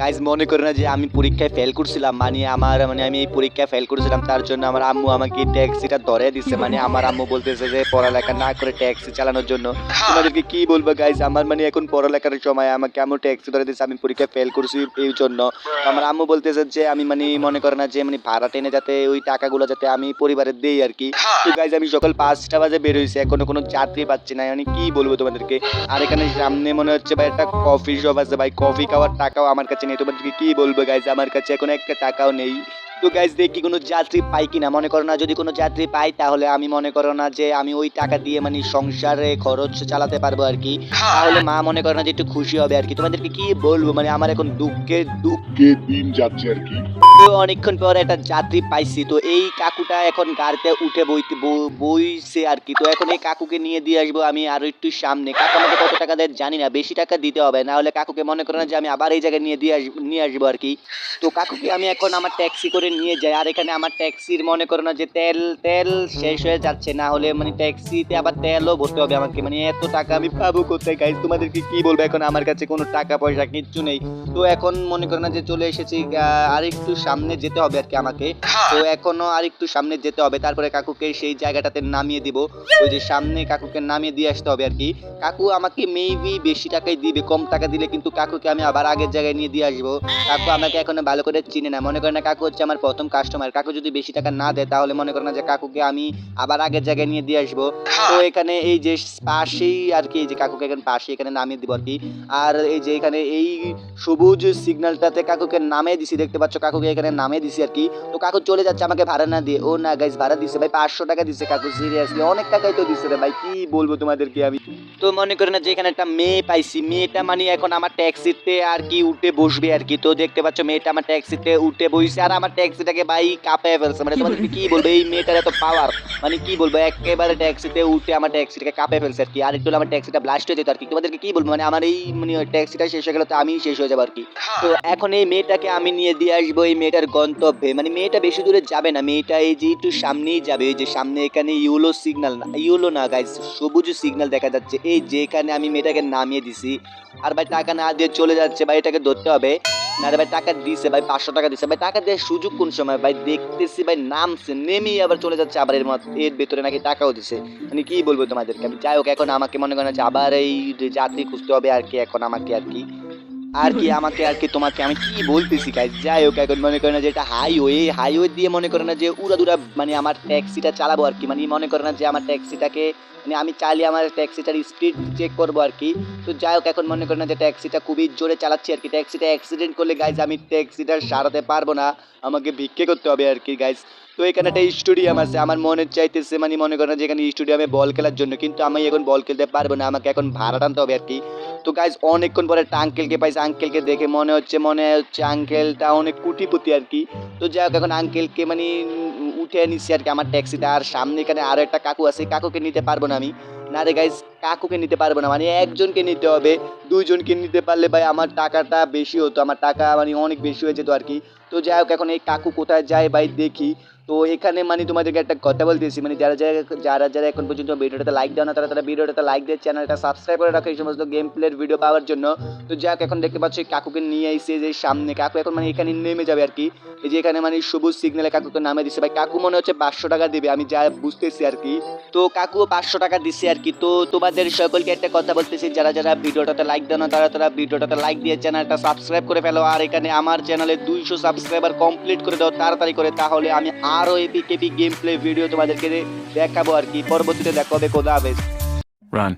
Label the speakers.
Speaker 1: Guys মনে করে না যে আমি পরীক্ষায় ফেল করছিলাম মানে আমার মানে আমি এই পরীক্ষায় ফেল করেছিলাম তার জন্য আমার আম্মু আমাকে ট্যাক্সিটা ধরে দিচ্ছে মানে আমার আম্মু বলতেছে যে পড়ালেখা না করে ট্যাক্সি চালানোর জন্য। তোমাদেরকে কি বলব গাইজ আমার মানে এখন পড়ালেখার সময় আমাকে আম্মু ট্যাক্সি ধরে দিচ্ছে আমি পরীক্ষায় ফেল করছি এই জন্য। আমার আম্মু বলতেছে যে আমি মানে মনে করে না যে মানে ভাড়া টেনে যাতে ওই টাকাগুলো যাতে আমি পরিবারে দেই আর কি। তো গাইজ আমি সকাল পাঁচটা বাজে বের হয়েছি এখনও কোনো যাত্রী পাচ্ছি না। মানে কি বলব তোমাদেরকে? আর এখানে সামনে মনে হচ্ছে ভাই একটা কফি শপ আছে ভাই কফি খাওয়ার টাকাও আমার কাছে নেই তোমাদেরকে কি বলব গাইজ আমার কাছে এখন একটা টাকাও নেই। তো গাইজ দেখি কোনো যাত্রী পাই কিনা। মনে করো না, যদি কোনো যাত্রী পাই, তাহলে আমি মনে করো না যে আমি ওই টাকা দিয়ে মানে সংসারে খরচ চালাতে পারব আর কি। তাহলে মা মনে করো না যে একটু খুশি হবে আর কি। তোমাদেরকে কি বলব? মানে আমার এখন দুঃখে দুঃখে
Speaker 2: দিন যাচ্ছে আর কি।
Speaker 1: অনেকক্ষণ পর একটা যাত্রী পাইছি। তো এই কাকুটা এখন গাড়িতে উঠে বইতে বই- বইছে আর কি। তো এখন এই কাকুকে নিয়ে দিয়ে আসব আমি আর একটু সামনে। কাকু আমাকে কত টাকা দেয় জানি না, বেশি টাকা দিতে হবে। না হলে কাকুকে মনে করে না যে আমি আবার এই জায়গায় নিয়ে দিয়ে আসব নিয়ে আসব আর কি। তো কাকুকে আমি এখন আমার ট্যাক্সি করে নিয়ে যাই। আর এখানে আমার ট্যাক্সির মনে করো না যে তেল তেল শেষ হয়ে যাচ্ছে। না হলে মানে ট্যাক্সিতে আবার তেলও ভরতে হবে আমাকে। মানে এত টাকা আমি পাবো কোথায়? গাইজ তোমাদেরকে কি বলব? এখন আমার কাছে কোনো টাকা পয়সা কিচ্ছু নেই। তো এখন মনে করো না যে চলে এসেছি আর একটু সামনে যেতে হবে আর কি আমাকে তো এখনও আর একটু সামনে যেতে হবে তারপরে কাকুকে সেই জায়গাটাতে নামিয়ে দিব। ওই যে সামনে কাকুকে নামিয়ে দিয়ে আসতে হবে আর কি কাকু আমাকে মেবি বেশি টাকাই দিবে কম টাকা দিলে কিন্তু কাকুকে আমি আবার আগের জায়গায় নিয়ে দিয়ে আসব। কাকু আমাকে এখন ভালো করে চিনে না। মনে করে না কাকু হচ্ছে আমার প্রথম কাস্টমার কাকু যদি বেশি টাকা না দেয় তাহলে মনে করে না যে কাকুকে আমি আবার আগের জায়গায় নিয়ে দিয়ে আসব। তো এখানে এই যে পাশেই আর কি এই যে কাকুকে এখানে পাশে এখানে নামিয়ে দিব আর কি আর এই যে এখানে এই সবুজ সিগন্যালটাতে কাকুকে নামিয়ে দিছি দেখতে পাচ্ছ কাকুকে এখানে নামে দিছি আর কি। তো কাকু চলে যাচ্ছে আমাকে ভাড়া না দিয়ে। ও না গাইজ ভাড়া দিছে। ভাই, পাঁচশো টাকা দিছে কাকু সিরিয়াসলি অনেক টাকাই তো দিচ্ছে রে ভাই, কি বলব তোমাদেরকে আমি? তো মনে করে না যে এখানে একটা মেয়ে পাইছি। মেয়েটা মানে এখন আমার ট্যাক্সিতে আর কি উঠে বসবে আর কি। তো দেখতে পাচ্ছ মেয়েটা আমার ট্যাক্সিতে উঠে বসছে আর আমার ট্যাক্সিটাকে ভাই কাঁপায় ফেলছে। মানে তোমাদেরকে কি বলব? এই মেয়েটার এত পাওয়ার মানে কি বলব? একেবারে ট্যাক্সিতে উঠে আমার ট্যাক্সিটাকে কাঁপে ফেলছে আর কি। আর একটু আমার ট্যাক্সিটা ব্লাস্ট হয়ে যেত আর কি। তোমাদেরকে কি বলব? মানে আমার এই মানে ট্যাক্সিটা শেষ হয়ে গেলে তো আমি শেষ হয়ে যাব আর কি। তো এখন এই মেয়েটাকে আমি নিয়ে দিয়ে আসব এই মেয়েটার গন্তব্যে। মানে মেয়েটা বেশি দূরে যাবে না। মেয়েটা এই যে একটু সামনেই যাবে। এই যে সামনে এখানে ইউলো সিগনাল না ইউলো না গাইজ সবুজ সিগনাল দেখা যাচ্ছে। এই যেখানে আমি মেয়েটাকে নামিয়ে দিছি, আর ভাই টাকা না দিয়ে চলে যাচ্ছে, ভাই এটাকে ধরতে হবে। না ভাই টাকা দিছে, ভাই পাঁচশো টাকা দিছে। ভাই টাকা দেওয়ার সুযোগ কোন সময়? ভাই দেখতেছি ভাই নামছে, নেমেই আবার চলে যাচ্ছে, আবার এর মত- এর ভেতরে নাকি টাকাও দিছে। মানে কি বলব তোমাদেরকে? আমি যাই হোক, এখন আমাকে মনে করেন যে আবার এই যাত্রী খুঁজতে হবে আর কি, এখন আমাকে আর কি। আর কি, আমাকে আর কি, তোমাকে আমি কি বলতেছি গাইজ যাই হোক, এখন মনে করে না যে এটা হাইওয়ে হাইওয়ে দিয়ে মনে করে না যে উড়াদুরা মানে আমার ট্যাক্সিটা চালাবো আর কি মানে মনে করে না যে আমার ট্যাক্সিটাকে মানে আমি চালিয়ে আমার ট্যাক্সিটার স্পিড চেক করব আর কি। তো যাই হোক, এখন মনে করেন না যে ট্যাক্সিটা খুবই জোরে চালাচ্ছি আর কি। ট্যাক্সিটা অ্যাক্সিডেন্ট করলে গাইজ আমি ট্যাক্সিটা সারাতে পারব না, আমাকে ভিক্ষে করতে হবে আর কি গাইজ তো এখানে একটা স্টেডিয়াম আছে, আমার মনে চাইতেছে মানে মনে করেন যে এখানে স্টেডিয়ামে বল খেলার জন্য, কিন্তু আমি এখন বল খেলতে পারব না, আমাকে এখন ভাড়া টানতে হবে আর কি। তো গাইজ অনেকক্ষণ পরে একটা আঙ্কেলকে পাইছে। আঙ্কেলকে দেখে মনে হচ্ছে মনে হচ্ছে আঙ্কেলটা অনেক কুটিপতি আর কি তো যাই হোক, এখন আঙ্কেলকে মানে উঠে নিচ্ছি আর কি আমার ট্যাক্সিটা আর সামনে এখানে আরও একটা কাকু আছে। কাকুকে নিতে পারব না আমি। না রে গাইজ কাকুকে নিতে পারব না। মানে একজনকে নিতে হবে। দুইজনকে নিতে পারলে ভাই আমার টাকাটা বেশি হতো। আমার টাকা মানে অনেক বেশি হয়ে যেত আর কি তো যাই হোক, এখন এই কাকু কোথায় যায় ভাই দেখি। তো এখানে মানে তোমাদেরকে একটা কথা বলতেছি মানে যারা যারা যারা যারা এখন পর্যন্ত ভিডিওটাতে লাইক দেওয়া না, তারা তারা ভিডিওটাতে লাইক দিয়ে চ্যানেলটা সাবস্ক্রাইব করে রাখো এই সমস্ত গেম প্লের ভিডিও পাওয়ার জন্য। তো যাক, এখন দেখতে পাচ্ছি কাকুকে নিয়ে এসে যে সামনে, কাকু এখন মানে এখানে নেমে যাবে আর কি। এই যে এখানে মানে সবুজ সিগনালে কাকুকে নামে দিচ্ছে ভাই, কাকু মনে হচ্ছে পাঁচশো টাকা দেবে, আমি যা বুঝতেছি আর কি। তো কাকুও পাঁচশো টাকা দিছে আর কি। তো তোমাদের সকলকে একটা কথা বলতেছি, যারা যারা ভিডিওটাতে লাইক দাও না, তারা তারা ভিডিওটাতে লাইক দিয়ে চ্যানেলটা সাবস্ক্রাইব করে ফেলো। আর এখানে আমার চ্যানেলে দুইশো সাবস্ক্রাইবার কমপ্লিট করে দাও তাড়াতাড়ি করে, তাহলে আমি আরও AP KP game play video তোমাদেরকে দেখাবো আর কি। পরবর্তীতে দেখা হবে। কোদা হাফেজ।
Speaker 3: Run.